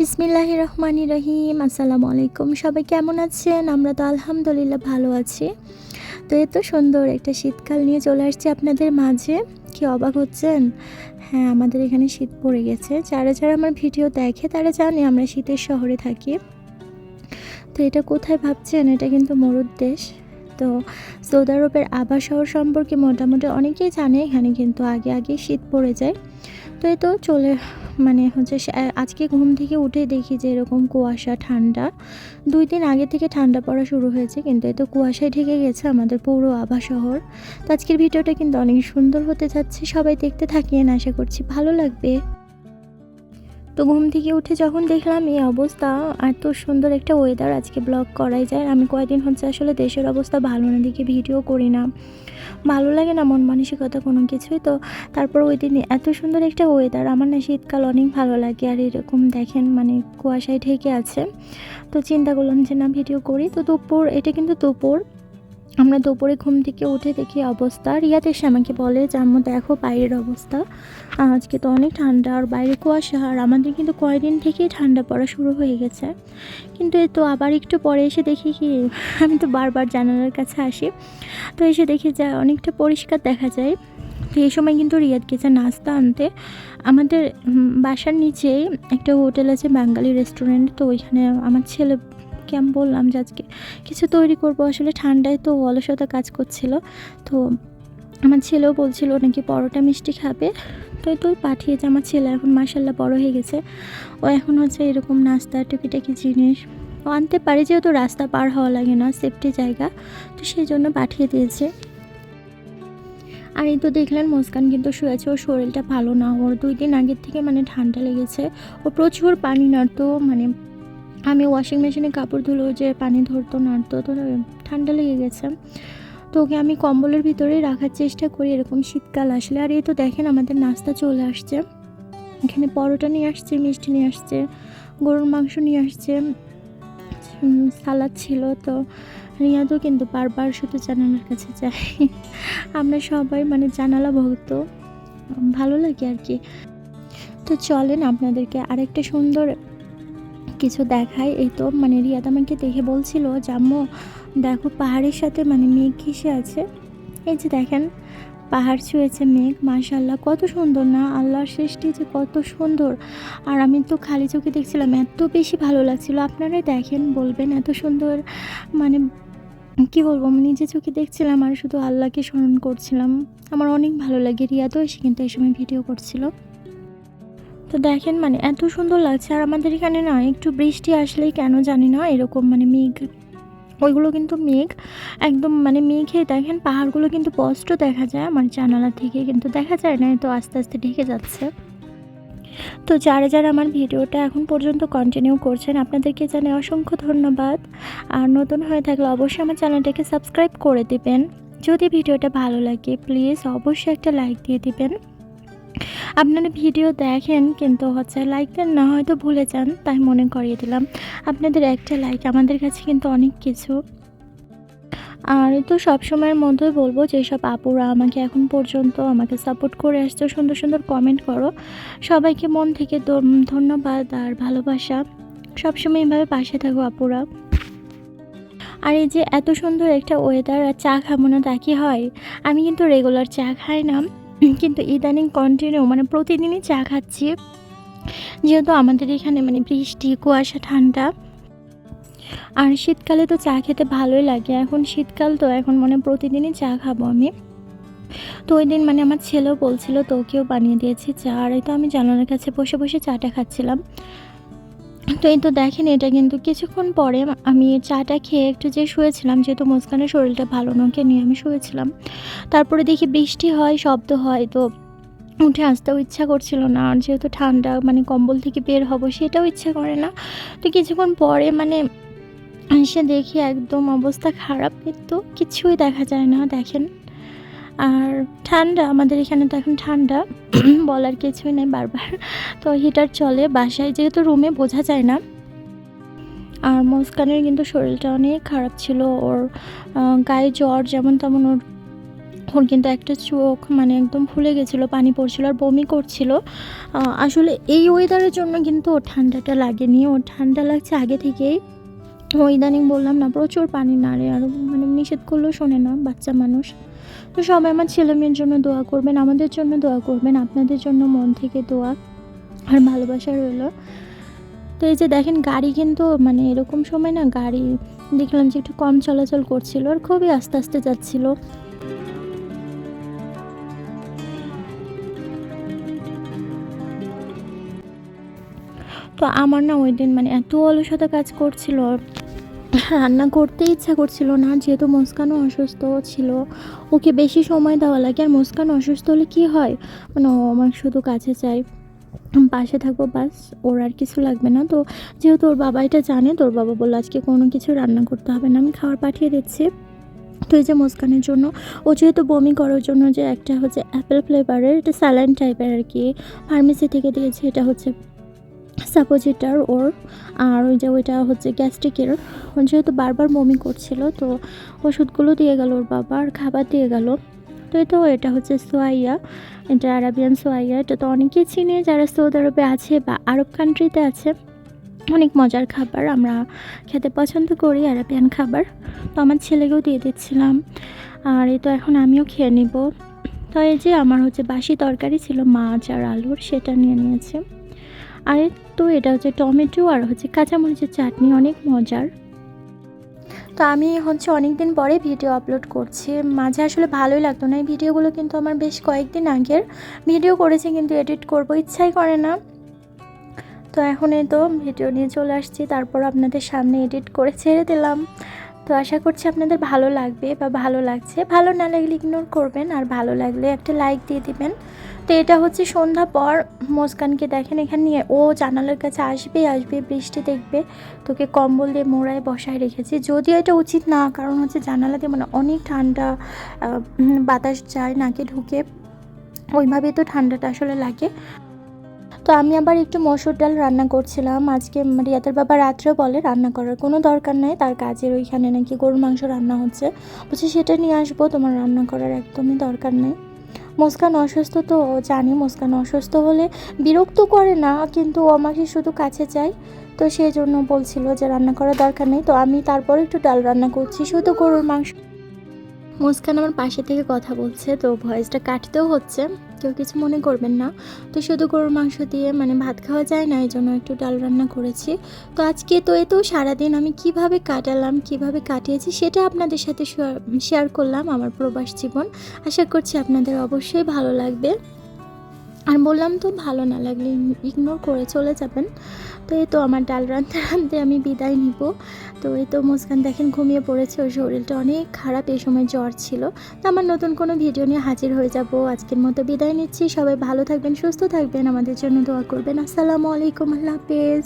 বিসমিল্লাহ রহমানি রহিম আসসালামু আলাইকুম সবাই কেমন আছেন? আমরা তো আলহামদুলিল্লাহ ভালো আছি। তো এত সুন্দর একটা শীতকাল নিয়ে চলে আসছি আপনাদের মাঝে। কি অবাক হচ্ছেন? হ্যাঁ আমাদের এখানে শীত পড়ে গেছে। যারা যারা আমার ভিডিও দেখে, তারা জানে আমরা শীতের শহরে থাকি। তো এটা কোথায় ভাবছেন? এটা কিন্তু মরুদ দেশ। তো সৌদি আরবের আবার শহর সম্পর্কে মোটামুটি অনেকেই জানে এখানে, কিন্তু আগে আগে শীত পড়ে যায়। তো এই তো চলে মানে হচ্ছে আজকে ঘুম থেকে উঠে দেখি যে এরকম কুয়াশা, ঠান্ডা। দুই দিন আগে থেকে ঠান্ডা পড়া শুরু হয়েছে, কিন্তু এই তো কুয়াশায় ঢেকে গেছে আমাদের পৌর আভা শহর। তো আজকের ভিডিওটা কিন্তু অনেক সুন্দর হতে যাচ্ছে, সবাই দেখতে থাকিয়েন আশা করছি ভালো লাগবে। তো ঘুম থেকে উঠে যখন দেখলাম এই অবস্থা, এত সুন্দর একটা ওয়েদার আজকে ব্লগ করাই যায় আমি কয়েকদিন হচ্ছে আসলে দেশের অবস্থা ভালো না দিকে ভিডিও করি না। ভালো লাগে না মন মানসিকতা কোনো কিছুই, তো তারপর ওই দিন এত সুন্দর একটা ওয়েদার আমার না শীতকাল অনেক ভালো লাগে, আর এরকম দেখেন মানে কুয়াশায় ঢেকে আছে। তো চিন্তা করলাম যে না ভিডিও করি। তো দুপুর, এটা কিন্তু দুপুর আমরা দুপুরে ঘুম থেকে উঠে দেখি অবস্থা। রিয়াদ এসে আমাকে বলে যে আম্মু দেখো বাইরের অবস্থা। আজকে তো অনেক ঠান্ডা, আর বাইরে কুয়াশা, আর আমাদের কিন্তু কয়েকদিন থেকেই ঠান্ডা পড়া শুরু হয়ে গেছে। কিন্তু এই তো আবার একটু পরে এসে দেখি কি, আমি তো বারবার জানালার কাছে আসি। তো এসে দেখি যা অনেকটা পরিষ্কার দেখা যায়। তো এই সময় কিন্তু রিয়াদ গেছে নাস্তা আনতে, আমাদের বাসার নিচেই একটা হোটেল আছে, বাঙালি রেস্টুরেন্ট। তো ওইখানে আমার ছেলে কে আমি বললাম যে আজকে কিছু তৈরি করব। আসলে ঠান্ডায় তো অলসতা কাজ করছিল। তো আমার ছেলেও বলছিল, নাকি পরোটা মিষ্টি খাবে? তো তো পাঠিয়েছে। আমার ছেলে এখন মাসাল্লাহ বড় হয়ে গেছে। ও এখন হচ্ছে এরকম নাস্তা, টুকিটাকি জিনিস। ও আনতে পারে, যেহেতু রাস্তা পার হওয়া লাগে না, সেফটি জায়গা। তো সেই জন্য পাঠিয়ে দিয়েছে। আর এই তো দেখলেন, মুস্কান কিন্তু শুয়েছে। ওর শরীরটা ভালো না। ওর দুই দিন আগের থেকে মানে ঠান্ডা লেগেছে। ও প্রচুর পানি নাড়তো মানে আমি ওয়াশিং মেশিনে কাপড় ধুলো, যে পানি ধরতো, নাড়তো, তো ঠান্ডা লেগে গেছে। তো ওকে আমি কম্বলের ভিতরেই রাখার চেষ্টা করি এরকম শীতকাল আসলে। আর এই তো দেখেন আমাদের নাস্তা চলে আসছে। এখানে পরোটা নিয়ে আসছে, মিষ্টি নিয়ে আসছে, গরুর মাংস নিয়ে আসছে সালাদ ছিল। তো রিয়াদও কিন্তু বারবার শুধু জানালার কাছে যায়। আমরা সবাই মানে জানালা ভক্ত। ভালো লাগে আর কি। তো চলেন আপনাদেরকে আরেকটা সুন্দর কিছু দেখাই এই তো মানে রিয়াদ আমাকে দেখে বলছিল, জাম্মু, দেখো পাহাড়ের সাথে মানে মেঘ ঘেসে আছে। এই যে দেখেন, পাহাড় ছুঁয়েছে মেঘ মাশাল্লাহ কত সুন্দর না? আল্লাহর সৃষ্টি যে কত সুন্দর। আর আমি তো খালি চোখে দেখছিলাম, এত বেশি ভালো লাগছিল। আপনারাই দেখেন, বলবেন এত সুন্দর মানে কি বলব, আমি নিজে চোখে দেখছিলাম আর শুধু আল্লাহকে স্মরণ করছিলাম। আমার অনেক ভালো লাগে। রিয়াদও এসে কিন্তু এই সময় ভিডিও করছিল। তো দেখেন মানে এত সুন্দর লাগছে। আর আমাদের এখানে না একটু বৃষ্টি আসলেই কেন জানি না এরকম মানে মেঘ, ওইগুলো কিন্তু মেঘ, একদম মানে মেঘে দেখেন পাহাড়গুলো কিন্তু স্পষ্ট দেখা যায় আমার জানালা থেকে, কিন্তু দেখা যায় না তো আস্তে আস্তে ঢেকে যাচ্ছে। তো যারা যারা আমার ভিডিওটা এখন পর্যন্ত কন্টিনিউ করছেন, আপনাদেরকে জানাই অসংখ্য ধন্যবাদ। আর নতুন হয়ে থাকলে অবশ্যই আমার চ্যানেলটাকে সাবস্ক্রাইব করে দিবেন। যদি ভিডিওটা ভালো লাগে প্লিজ অবশ্যই একটা লাইক দিয়ে দিবেন। আপনারা ভিডিও দেখেন, কিন্তু হচ্ছে লাইক দেন না, হয়তো ভুলে যান, তাই মনে করিয়ে দিলাম। আপনাদের একটা লাইক আমাদের কাছে কিন্তু অনেক কিছু। আর তো সবসময়ের মধ্যেই বলব, যেসব আপুরা আমাকে এখন পর্যন্ত আমাকে সাপোর্ট করে আসছো, সুন্দর সুন্দর কমেন্ট করো। সবাইকে মন থেকে ধন্যবাদ আর ভালোবাসা। সবসময় এইভাবে পাশে থাকো আপুরা। আর এই যে এত সুন্দর একটা ওয়েদার আর চা খাব না তা কি হয়? আমি কিন্তু রেগুলার চা খাই না। কিন্তু ইদানিং কন্টিনিউ মানে প্রতিদিনই চা খাচ্ছি। যেহেতু আমাদের এখানে মানে বৃষ্টি, কুয়াশা, ঠান্ডা। আর শীতকালে তো চা খেতে ভালোই লাগে। এখন শীতকাল তো, এখন মানে প্রতিদিনই চা খাব আমি। তো ওই দিন মানে আমার ছেলেও বলছিল, তোকেও বানিয়ে দিয়েছি চা। আর এই তো আমি জানালার কাছে বসে বসে চাটা খাচ্ছিলাম। তো এই তো দেখেন, এটা কিন্তু কিছুক্ষণ পরে আমি চাটা খেয়ে একটু যে শুয়েছিলাম, যেহেতু মুস্কানের শরীরটা ভালো নকে নিয়ে আমি শুয়েছিলাম। তারপরে দেখি বৃষ্টি হয়, শব্দ হয়, তো উঠে আসতেও ইচ্ছা করছিল না। আর যেহেতু ঠান্ডা মানে কম্বল থেকে বের হব সেটাও ইচ্ছা করে না। তো কিছুক্ষণ পরে মানে এসে দেখি একদম অবস্থা খারাপ, কিন্তু কিছুই দেখা যায় না, দেখেন। আর ঠান্ডা, আমাদের এখানে তো এখন ঠান্ডা, বলার কিছুই নেই বারবার। তো হিটার চলে, বাসায় যেহেতু রুমে বোঝা যায় না। আর মুস্কানের কিন্তু শরীরটা অনেক খারাপ ছিল, ওর গায়ে জ্বর যেমন তেমন ওর ওর কিন্তু একটা চোখ মানে একদম ফুলে গেছিল, পানি পড়ছিল আর বমি করছিল। আসলে এই ওয়েদারের জন্য কিন্তু ওর ঠান্ডাটা লাগেনি, ওর ঠান্ডা লাগছে আগে থেকেই। ইদানিং বললাম না, প্রচুর পানি নাড়ে, আর মানে নিষেধ করলেও শোনে না বাচ্চা মানুষ। তো সবাই আমার ছেলে মেয়ের জন্য দোয়া করবেন, আমাদের জন্য দোয়া করবেন, আপনাদের জন্য মন থেকে দোয়া আর ভালোবাসা রইল। তো এই যে দেখেন, গাড়ি কিন্তু মানে এরকম সময় না গাড়ি দেখলাম যে একটু কম চলাচল করছিল আর খুবই আস্তে আস্তে যাচ্ছিল। তো আমার না ওই দিন মানে এত অলসতা কাজ করছিল। রান্না করতে ইচ্ছা করছিল না, যেহেতু মুস্কানও অসুস্থ ছিল। ওকে বেশি সময় দেওয়া লাগে, আর মুস্কান অসুস্থ হলে কী হয়? মানে ও আমার শুধু কাছে চাই পাশে থাকব, বাস, ওর আর কিছু লাগবে না। তো যেহেতু ওর বাবা এটা জানে তোর বাবা বলল, আজকে কোনো কিছু রান্না করতে হবে না, আমি খাবার পাঠিয়ে দিচ্ছি। তো এই যে মুস্কানের জন্য, ও যেহেতু বমি করার জন্য যে একটা হচ্ছে অ্যাপেল ফ্লেভারের এটা স্যালাইন টাইপের আর কি ফার্মেসি থেকে দিয়েছে, এটা হচ্ছে সাপোজিটার ওর আর ওই যে ওইটা হচ্ছে গ্যাস্ট্রিকের যেহেতু বারবার বমি করছিল, তো ওষুধগুলো দিয়ে গেল ওর বাবা আর খাবার দিয়ে গেল। তো এটা এটা হচ্ছে সোয়াইয়া, এটা আরাবিয়ান সোয়াইয়া। এটা তো অনেকেই চিনে যারা সৌদি আরবে আছে বা আরব কান্ট্রিতে আছে। অনেক মজার খাবার, আমরা খেতে পছন্দ করি আরাবিয়ান খাবার। তো আমার ছেলেকেও দিয়ে দিচ্ছিলাম, আর এই তো এখন আমিও খেয়ে নিব। তো এই যে আমার হচ্ছে বাসি তরকারি ছিল মাছ আর আলুর, সেটা নিয়ে নিয়েছে। আর তো এটা হচ্ছে টমেটো আর হচ্ছে কাঁচামরিচের চাটনি, অনেক মজার। তো আমি হচ্ছে অনেক দিন পরে ভিডিও আপলোড করছি। মাঝে আসলে ভালোই লাগতো না এই ভিডিওগুলো, কিন্তু আমার বেশ কয়েকদিন আগের ভিডিও করেছি, কিন্তু এডিট করব, ইচ্ছাই করে না। তো এখন এই তো ভিডিও নিয়ে চলে আসছি, তারপর আপনাদের সামনে এডিট করে ছেড়ে দিলাম। তো আশা করছি আপনাদের ভালো লাগবে বা ভালো লাগছে। ভালো না লাগলে ইগনোর করবেন আর ভালো লাগলে একটা লাইক দিয়ে দিবেন। তো এটা হচ্ছে সন্ধ্যা পর মুস্কানকে দেখেন এখানে নিয়ে ও জানালার কাছে আসবে আসবে, বৃষ্টি দেখবে। তোকে কম্বল দিয়ে মোড়ায় বসায় রেখেছি। যদিও এটা উচিত না, কারণ হচ্ছে জানালা দিয়ে মানে অনেক ঠান্ডা বাতাস যায়, নাকে ঢুকে। ওইভাবে তো ঠান্ডাটা আসলে লাগে। তো আমি আবার একটু মসুর ডাল রান্না করছিলাম। আজকে রিয়াদের বাবা রাত্রেও বলে রান্না করার। কোনো দরকার নেই, তার কাজের ওইখানে নাকি গরুর মাংস রান্না হচ্ছে। বলছি, সেটা নিয়ে আসব, তোমার রান্না করার একদমই দরকার নেই। মুস্কান অসুস্থ তো জানি মুস্কান অসুস্থ হলে বিরক্ত করে না, কিন্তু আমাকে শুধু কাছে চাই তো সেই জন্য বলছিল যে রান্না করার দরকার নেই। তো আমি তারপর একটু ডাল রান্না করছি, শুধু গরুর মাংস। মুস্কান আমার পাশে থেকে কথা বলছে, তো ভয়েসটা কাটতেও হচ্ছে। কেউ কিছু মনে করবেন না। তো শুধু গরুর মাংস দিয়ে মানে ভাত খাওয়া যায় না এই জন্য একটু ডাল রান্না করেছি। তো আজকে তো এ তো সারাদিন আমি কীভাবে কাটালাম, কীভাবে কাটিয়েছি সেটা আপনাদের সাথে শেয়ার করলাম আমার প্রবাস জীবন। আশা করছি আপনাদের অবশ্যই ভালো লাগবে। আর বললাম তো ভালো না লাগলে ইগনোর করে চলে যাবেন। তো এই তো আমার ডাল রাঁধতে রাঁধতে আমি বিদায় নিব। তো এই তো মুসকান দেখেন ঘুমিয়ে পড়েছে, ওর শরীরটা অনেক খারাপ, এই সময় জ্বর ছিল। তো আমার নতুন কোনো ভিডিও নিয়ে হাজির হয়ে যাব। আজকের মতো বিদায় নিচ্ছি। সবাই ভালো থাকবেন, সুস্থ থাকবেন। আমাদের জন্য দোয়া করবেন। আসসালামু আলাইকুম, আল্লাহ হাফেজ।